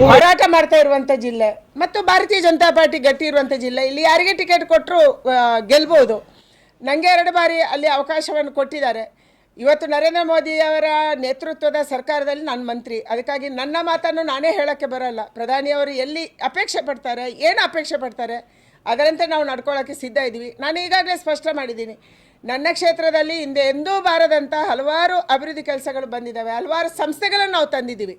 ಹೋರಾಟ ಮಾಡ್ತಾ ಇರುವಂತ ಜಿಲ್ಲೆ ಮತ್ತು ಭಾರತೀಯ ಜನತಾ ಪಾರ್ಟಿ ಗಟ್ಟಿ ಇರುವಂತ ಜಿಲ್ಲೆ. ಇಲ್ಲಿ ಯಾರಿಗೆ ಟಿಕೆಟ್ ಕೊಟ್ಟರು ಗೆಲ್ಬೋದು. ನನಗೆ ಎರಡು ಬಾರಿ ಅಲ್ಲಿ ಅವಕಾಶವನ್ನು ಕೊಟ್ಟಿದ್ದಾರೆ. ಇವತ್ತು ನರೇಂದ್ರ ಮೋದಿ ಅವರ ನೇತೃತ್ವದ ಸರ್ಕಾರದಲ್ಲಿ ನಾನು ಮಂತ್ರಿ. ಅದಕ್ಕಾಗಿ ನನ್ನ ಮಾತನ್ನು ನಾನೇ ಹೇಳೋಕ್ಕೆ ಬರೋಲ್ಲ. ಪ್ರಧಾನಿಯವರು ಎಲ್ಲಿ ಅಪೇಕ್ಷೆ ಪಡ್ತಾರೆ, ಏನು ಅಪೇಕ್ಷೆ ಪಡ್ತಾರೆ, ಅದರಂತೆ ನಾವು ನಡ್ಕೊಳ್ಳೋಕ್ಕೆ ಸಿದ್ಧ ಇದ್ದೀವಿ. ನಾನು ಈಗಾಗಲೇ ಸ್ಪಷ್ಟ ಮಾಡಿದ್ದೀನಿ. ನನ್ನ ಕ್ಷೇತ್ರದಲ್ಲಿ ಹಿಂದೆ ಎಂದೂ ಬಾರದಂಥ ಹಲವಾರು ಅಭಿವೃದ್ಧಿ ಕೆಲಸಗಳು ಬಂದಿದ್ದಾವೆ. ಹಲವಾರು ಸಂಸ್ಥೆಗಳನ್ನು ನಾವು ತಂದಿದ್ದೀವಿ.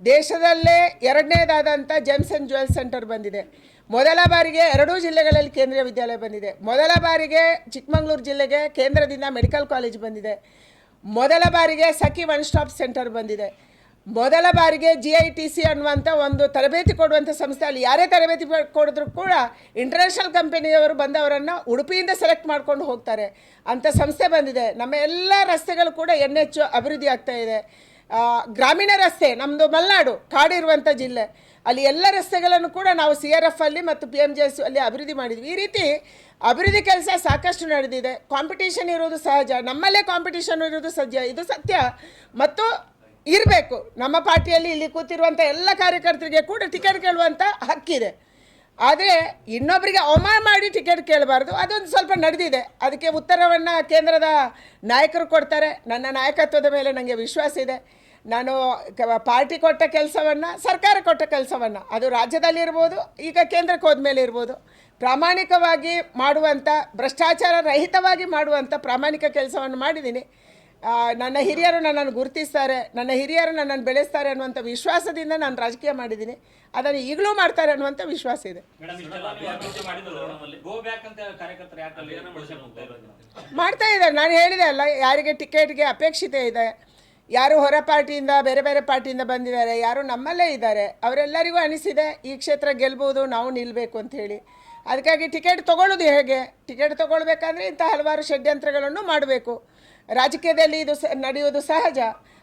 ದೇಶದಲ್ಲೇ ಎರಡನೇದಾದಂಥ ಜೆಮ್ಸ್ ಆ್ಯಂಡ್ ಜುವೆಲ್ ಸೆಂಟರ್ ಬಂದಿದೆ. ಮೊದಲ ಬಾರಿಗೆ ಎರಡೂ ಜಿಲ್ಲೆಗಳಲ್ಲಿ ಕೇಂದ್ರೀಯ ವಿದ್ಯಾಲಯ ಬಂದಿದೆ. ಮೊದಲ ಬಾರಿಗೆ ಚಿಕ್ಕಮಗಳೂರು ಜಿಲ್ಲೆಗೆ ಕೇಂದ್ರದಿಂದ ಮೆಡಿಕಲ್ ಕಾಲೇಜ್ ಬಂದಿದೆ. ಮೊದಲ ಬಾರಿಗೆ ಸಖಿ ಒನ್ ಸ್ಟಾಪ್ ಸೆಂಟರ್ ಬಂದಿದೆ. ಮೊದಲ ಬಾರಿಗೆ ಜಿ ಐ ಟಿ ಸಿ ಅನ್ನುವಂಥ ಒಂದು ತರಬೇತಿ ಕೊಡುವಂಥ ಸಂಸ್ಥೆ ಅಲ್ಲಿ ಯಾರೇ ತರಬೇತಿ ಕೊಡಿದ್ರು ಕೂಡ ಇಂಟರ್ನ್ಯಾಷನಲ್ ಕಂಪನಿಯವರು ಬಂದವರನ್ನು ಉಡುಪಿಯಿಂದ ಸೆಲೆಕ್ಟ್ ಮಾಡ್ಕೊಂಡು ಹೋಗ್ತಾರೆ. ಅಂಥ ಸಂಸ್ಥೆ ಬಂದಿದೆ. ನಮ್ಮ ಎಲ್ಲ ರಸ್ತೆಗಳು ಕೂಡ ಎನ್ ಹೆಚ್ಚು ಅಭಿವೃದ್ಧಿ ಆಗ್ತಾ ಇದೆ. ಗ್ರಾಮೀಣ ರಸ್ತೆ ನಮ್ಮದು ಮಲೆನಾಡು ಕಾಡಿರುವಂಥ ಜಿಲ್ಲೆ. ಅಲ್ಲಿ ಎಲ್ಲ ರಸ್ತೆಗಳನ್ನು ಕೂಡ ನಾವು ಸಿ ಆರ್ ಎಫ್ ಅಲ್ಲಿ ಮತ್ತು ಪಿ ಎಂ ಜೆ ಎಸ್ ಅಲ್ಲಿ ಅಭಿವೃದ್ಧಿ ಮಾಡಿದ್ವಿ. ಈ ರೀತಿ ಅಭಿವೃದ್ಧಿ ಕೆಲಸ ಸಾಕಷ್ಟು ನಡೆದಿದೆ. ಕಾಂಪಿಟೇಷನ್ ಇರೋದು ಸಹಜ. ನಮ್ಮಲ್ಲೇ ಕಾಂಪಿಟೇಷನ್ ಇರೋದು ಸಹಜ ಇದು ಸತ್ಯ. ಮತ್ತು ಇರಬೇಕು. ನಮ್ಮ ಪಾರ್ಟಿಯಲ್ಲಿ ಇಲ್ಲಿ ಕೂತಿರುವಂಥ ಎಲ್ಲ ಕಾರ್ಯಕರ್ತರಿಗೆ ಕೂಡ ಟಿಕೆಟ್ ಕೇಳುವಂಥ ಹಕ್ಕಿದೆ. ಆದರೆ ಇನ್ನೊಬ್ಬರಿಗೆ ಅವಮಾನ ಮಾಡಿ ಟಿಕೆಟ್ ಕೇಳಬಾರ್ದು. ಅದೊಂದು ಸ್ವಲ್ಪ ನಡೆದಿದೆ. ಅದಕ್ಕೆ ಉತ್ತರವನ್ನು ಕೇಂದ್ರದ ನಾಯಕರು ಕೊಡ್ತಾರೆ. ನನ್ನ ನಾಯಕತ್ವದ ಮೇಲೆ ನನಗೆ ವಿಶ್ವಾಸ ಇದೆ. ನಾನು ಕ- ಪಾರ್ಟಿ ಕೊಟ್ಟ ಕೆಲಸವನ್ನು ಸರ್ಕಾರ ಕೊಟ್ಟ ಕೆಲಸವನ್ನು ಅದು ರಾಜ್ಯದಲ್ಲಿರ್ಬೋದು ಈಗ ಕೇಂದ್ರಕ್ಕೆ ಹೋದ್ಮೇಲೆ ಇರ್ಬೋದು ಪ್ರಾಮಾಣಿಕವಾಗಿ ಮಾಡುವಂಥ ಭ್ರಷ್ಟಾಚಾರ ರಹಿತವಾಗಿ ಮಾಡುವಂಥ ಪ್ರಾಮಾಣಿಕ ಕೆಲಸವನ್ನು ಮಾಡಿದ್ದೀನಿ. ನನ್ನ ಹಿರಿಯರು ನನ್ನನ್ನು ಗುರುತಿಸ್ತಾರೆ ನನ್ನ ಹಿರಿಯರು ನನ್ನನ್ನು ಬೆಳೆಸ್ತಾರೆ ಅನ್ನುವಂಥ ವಿಶ್ವಾಸದಿಂದ ನಾನು ರಾಜಕೀಯ ಮಾಡಿದ್ದೀನಿ. ಅದನ್ನು ಈಗಲೂ ಮಾಡ್ತಾರೆ ಅನ್ನುವಂಥ ವಿಶ್ವಾಸ ಇದೆ. ಗೋ ಬ್ಯಾಕ್ ಅಂತ ಕಾರ್ಯಕರ್ತರು ಯಾಕಲ್ಲಿ ಹೋಗ್ತಾ ಇರೋದು ಮಾಡ್ತಾ ಇದ್ದಾರೆ. ನಾನು ಹೇಳಿದೆ ಅಲ್ಲ ಯಾರಿಗೆ ಟಿಕೆಟ್ಗೆ ಅಪೇಕ್ಷಿತ ಇದೆ ಯಾರು ಹೊರ ಪಾರ್ಟಿಯಿಂದ, ಬೇರೆ ಬೇರೆ ಪಾರ್ಟಿಯಿಂದ ಬಂದಿದ್ದಾರೆ, ಯಾರು ನಮ್ಮಲ್ಲೇ ಇದ್ದಾರೆ, ಅವರೆಲ್ಲರಿಗೂ ಅನಿಸಿದೆ, ಈ ಕ್ಷೇತ್ರ ಗೆಲ್ಬೋದು, ನಾವು ನಿಲ್ಲಬೇಕು ಅಂಥೇಳಿ. ಅದಕ್ಕಾಗಿ ಟಿಕೆಟ್ ತೊಗೊಳ್ಳೋದು ಹೇಗೆ? ಟಿಕೆಟ್ ತೊಗೊಳ್ಬೇಕಾದ್ರೆ ಇಂಥ ಹಲವಾರು ಷಡ್ಯಂತ್ರಗಳನ್ನು ಮಾಡಬೇಕು. ರಾಜಕೀಯದಲ್ಲಿ ಇದು ಸ, ನಡೆಯೋದು ಸಹಜ.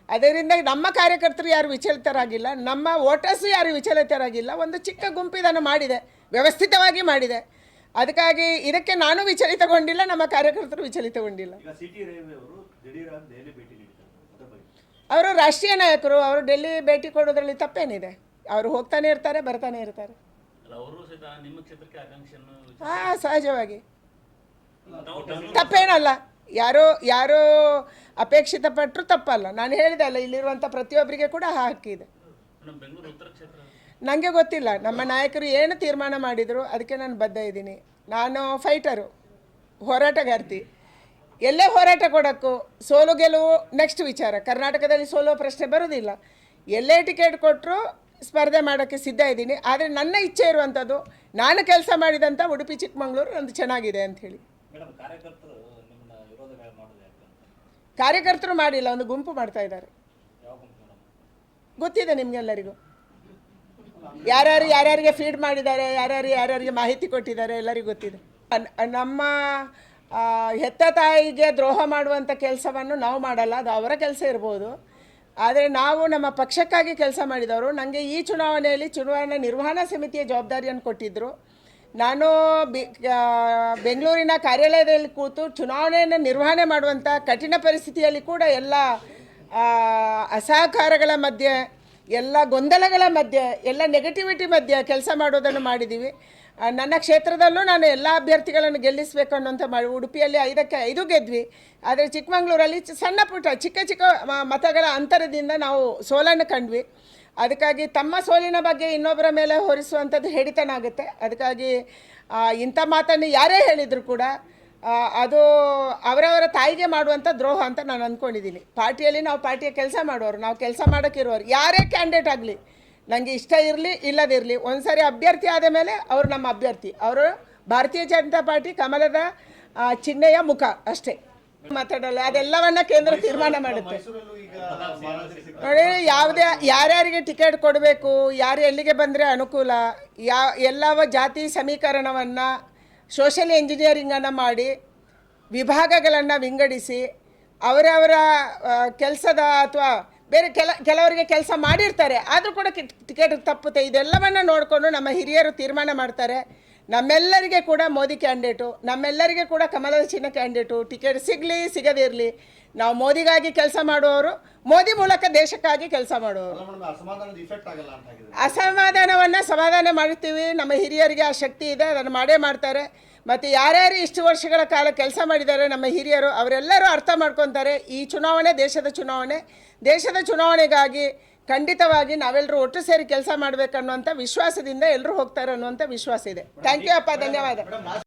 ಅದರಿಂದ ನಮ್ಮ ಕಾರ್ಯಕರ್ತರು ಯಾರು ವಿಚಲಿತರಾಗಿಲ್ಲ, ನಮ್ಮ ವೋಟರ್ಸು ಯಾರು ವಿಚಲಿತರಾಗಿಲ್ಲ, ಒಂದು ಚಿಕ್ಕ ಗುಂಪಿದನ್ನು ಮಾಡಿದೆ, ವ್ಯವಸ್ಥಿತವಾಗಿ ಮಾಡಿದೆ. ಅದಕ್ಕಾಗಿ ಇದಕ್ಕೆ ನಾನು ವಿಚಲಿತಗೊಂಡಿಲ್ಲ, ನಮ್ಮ ಕಾರ್ಯಕರ್ತರು ವಿಚಲಿತಗೊಂಡಿಲ್ಲ. ಅವರು ರಾಷ್ಟ್ರೀಯ ನಾಯಕರು ಅವರು ಡೆಲ್ಲಿ ಭೇಟಿ ಕೊಡೋದ್ರಲ್ಲಿ ತಪ್ಪೇನಿದೆ. ಅವರು ಹೋಗ್ತಾನೆ ಇರ್ತಾರೆ ಬರ್ತಾನೆ ಇರ್ತಾರೆ. ಹಾಂ ಸಹಜವಾಗಿ. ತಪ್ಪೇನಲ್ಲ. ಯಾರೋ ಯಾರೋ ಅಪೇಕ್ಷಿತ ಪಟ್ಟರು ತಪ್ಪಲ್ಲ. ನಾನು ಹೇಳಿದೆ ಅಲ್ಲ ಇಲ್ಲಿರುವಂಥ ಪ್ರತಿಯೊಬ್ಬರಿಗೆ ಕೂಡ ಹಾಕಿದೆ ನನಗೆ ಗೊತ್ತಿಲ್ಲ. ನಮ್ಮ ನಾಯಕರು ಏನು ತೀರ್ಮಾನ ಮಾಡಿದರು ಅದಕ್ಕೆ ನಾನು ಬದ್ಧ ಇದ್ದೀನಿ. ನಾನು ಫೈಟರು ಹೋರಾಟಗಾರ್ತಿ. ಎಲ್ಲೇ ಹೋರಾಟ ಕೊಡೋಕ್ಕೂ ಸೋಲು ಗೆಲುವು ನೆಕ್ಸ್ಟ್ ವಿಚಾರ. ಕರ್ನಾಟಕದಲ್ಲಿ ಸೋಲೋ ಪ್ರಶ್ನೆ ಬರೋದಿಲ್ಲ. ಎಲ್ಲೇ ಟಿಕೆಟ್ ಕೊಟ್ಟರು ಸ್ಪರ್ಧೆ ಮಾಡೋಕ್ಕೆ ಸಿದ್ಧ ಇದ್ದೀನಿ. ಆದರೆ ನನ್ನ ಇಚ್ಛೆ ಇರುವಂಥದ್ದು ನಾನು ಕೆಲಸ ಮಾಡಿದಂಥ ಉಡುಪಿ ಚಿಕ್ಕಮಗಳೂರು ಒಂದು ಚೆನ್ನಾಗಿದೆ ಅಂಥೇಳಿ ಕಾರ್ಯಕರ್ತರು ಮಾಡಿಲ್ಲ ಒಂದು ಗುಂಪು ಮಾಡ್ತಾ ಇದ್ದಾರೆ. ಗೊತ್ತಿದೆ ನಿಮಗೆಲ್ಲರಿಗೂ. ಯಾರ್ಯಾರು ಯಾರ್ಯಾರಿಗೆ ಫೀಡ್ ಮಾಡಿದ್ದಾರೆ ಯಾರ್ಯಾರು ಯಾರ್ಯಾರಿಗೆ ಮಾಹಿತಿ ಕೊಟ್ಟಿದ್ದಾರೆ ಎಲ್ಲರಿಗೂ ಗೊತ್ತಿದೆ. ನಮ್ಮ ಹೆತ್ತ ತಾಯಿಗೆ ದ್ರೋಹ ಮಾಡುವಂಥ ಕೆಲಸವನ್ನು ನಾವು ಮಾಡಲ್ಲ, ಅದು ಅವರ ಕೆಲಸ ಇರ್ಬೋದು. ಆದರೆ ನಾವು ನಮ್ಮ ಪಕ್ಷಕ್ಕಾಗಿ ಕೆಲಸ ಮಾಡಿದವರು ನನಗೆ ಈ ಚುನಾವಣೆಯಲ್ಲಿ ಚುನಾವಣಾ ನಿರ್ವಹಣಾ ಸಮಿತಿಯ ಜವಾಬ್ದಾರಿಯನ್ನು ಕೊಟ್ಟಿದ್ದರು ನಾನು ಬೆಂಗಳೂರಿನ ಕಾರ್ಯಾಲಯದಲ್ಲಿ ಕೂತು ಚುನಾವಣೆಯನ್ನು ನಿರ್ವಹಣೆ ಮಾಡುವಂಥ ಕಠಿಣ ಪರಿಸ್ಥಿತಿಯಲ್ಲಿ ಕೂಡ ಎಲ್ಲ ಅಸಹಕಾರಗಳ ಮಧ್ಯೆ, ಎಲ್ಲ ಗೊಂದಲಗಳ ಮಧ್ಯೆ, ಎಲ್ಲ ನೆಗೆಟಿವಿಟಿ ಮಧ್ಯೆ ಕೆಲಸ ಮಾಡೋದನ್ನು ಮಾಡಿದ್ದೀವಿ ನನ್ನ ಕ್ಷೇತ್ರದಲ್ಲೂ ನಾನು ಎಲ್ಲ ಅಭ್ಯರ್ಥಿಗಳನ್ನು ಗೆಲ್ಲಿಸಬೇಕು ಅನ್ನೋಂಥ ಮಾಡಿ ಉಡುಪಿಯಲ್ಲಿ ಐದಕ್ಕೆ ಐದು ಗೆದ್ವಿ. ಆದರೆ ಚಿಕ್ಕಮಂಗ್ಳೂರಲ್ಲಿ ಸಣ್ಣ ಪುಟ್ಟ ಚಿಕ್ಕ ಚಿಕ್ಕ ಮತಗಳ ಅಂತರದಿಂದ ನಾವು ಸೋಲನ್ನು ಕಂಡ್ವಿ. ಅದಕ್ಕಾಗಿ ತಮ್ಮ ಸೋಲಿನ ಬಗ್ಗೆ ಇನ್ನೊಬ್ಬರ ಮೇಲೆ ಹೊರಿಸುವಂಥದ್ದು ಹಿಡಿತನ ಆಗುತ್ತೆ. ಅದಕ್ಕಾಗಿ ಇಂಥ ಮಾತನ್ನು ಯಾರೇ ಹೇಳಿದರೂ ಕೂಡ ಅದು ಅವರವರ ತಾಯಿಗೆ ಮಾಡುವಂಥ ದ್ರೋಹ ಅಂತ ನಾನು ಅಂದ್ಕೊಂಡಿದ್ದೀನಿ. ಪಾರ್ಟಿಯಲ್ಲಿ ನಾವು ಪಾರ್ಟಿಯ ಕೆಲಸ ಮಾಡೋರು ನಾವು ಕೆಲಸ ಮಾಡೋಕ್ಕಿರೋರು ಯಾರೇ ಕ್ಯಾಂಡಿಡೇಟ್ ಆಗಲಿ ನನಗೆ ಇಷ್ಟ ಇರಲಿ ಇಲ್ಲದಿರಲಿ ಒಂದು ಅಭ್ಯರ್ಥಿ ಆದ ಮೇಲೆ ಅವರು ನಮ್ಮ ಅಭ್ಯರ್ಥಿ. ಅವರು ಭಾರತೀಯ ಜನತಾ ಪಾರ್ಟಿ ಕಮಲದ ಚಿಹ್ನೆಯ ಮುಖ ಅಷ್ಟೇ. ಮಾತಾಡಲ್ಲ, ಅದೆಲ್ಲವನ್ನ ಕೇಂದ್ರ ತೀರ್ಮಾನ ಮಾಡುತ್ತೆ. ನೋಡಿ, ಯಾವುದೇ, ಯಾರ್ಯಾರಿಗೆ ಟಿಕೆಟ್ ಕೊಡಬೇಕು, ಯಾರು ಎಲ್ಲಿಗೆ ಬಂದರೆ ಅನುಕೂಲ, ಯಾ, ಎಲ್ಲವ ಜಾತಿ ಸಮೀಕರಣವನ್ನು, ಸೋಷಿಯಲ್ ಇಂಜಿನಿಯರಿಂಗನ್ನು ಮಾಡಿ, ವಿಭಾಗಗಳನ್ನು ವಿಂಗಡಿಸಿ, ಅವರವರ ಕೆಲಸದ ಅಥವಾ ಬೇರೆ ಕೆಲ ಕೆಲವರಿಗೆ ಕೆಲಸ ಮಾಡಿರ್ತಾರೆ. ಆದರೂ ಕೂಡ ಟಿಕೆಟ್ ತಪ್ಪುತ್ತೆ. ಇದೆಲ್ಲವನ್ನು ನೋಡಿಕೊಂಡು ನಮ್ಮ ಹಿರಿಯರು ತೀರ್ಮಾನ ಮಾಡ್ತಾರೆ. ನಮ್ಮೆಲ್ಲರಿಗೆ ಕೂಡ ಮೋದಿ ಕ್ಯಾಂಡಿಡೇಟು ನಮ್ಮೆಲ್ಲರಿಗೆ ಕೂಡ ಕಮಲದ ಚಿನ್ನ ಕ್ಯಾಂಡಿಡೇಟು ಟಿಕೆಟ್ ಸಿಗಲಿ ಸಿಗದಿರಲಿ ನಾವು ಮೋದಿಗಾಗಿ ಕೆಲಸ ಮಾಡುವವರು ಮೋದಿ ಮೂಲಕ ದೇಶಕ್ಕಾಗಿ ಕೆಲಸ ಮಾಡುವವರು. ಅಸಮಾಧಾನವನ್ನು ಸಮಾಧಾನ ಮಾಡುತ್ತೀವಿ. ನಮ್ಮ ಹಿರಿಯರಿಗೆ ಆ ಶಕ್ತಿ ಇದೆ ಅದನ್ನು ಮಾಡೇ ಮಾಡ್ತಾರೆ. ಮತ್ತು ಯಾರ್ಯಾರು ಇಷ್ಟು ವರ್ಷಗಳ ಕಾಲ ಕೆಲಸ ಮಾಡಿದ್ದಾರೆ ನಮ್ಮ ಹಿರಿಯರು, ಅವರೆಲ್ಲರೂ ಅರ್ಥ ಮಾಡ್ಕೊತಾರೆ, ಈ ಚುನಾವಣೆ ದೇಶದ ಚುನಾವಣೆ. ದೇಶದ ಚುನಾವಣೆಗಾಗಿ ಖಂಡಿತವಾಗಿ ನಾವೆಲ್ಲರೂ ಒಟ್ಟು ಸೇರಿ ಕೆಲಸ ಮಾಡಬೇಕನ್ನುವಂಥ ವಿಶ್ವಾಸದಿಂದ ಎಲ್ಲರೂ ಹೋಗ್ತಾರೆ ಅನ್ನುವಂಥ ವಿಶ್ವಾಸ ಇದೆ. ಥ್ಯಾಂಕ್ ಯು ಅಪ್ಪ, ಧನ್ಯವಾದ.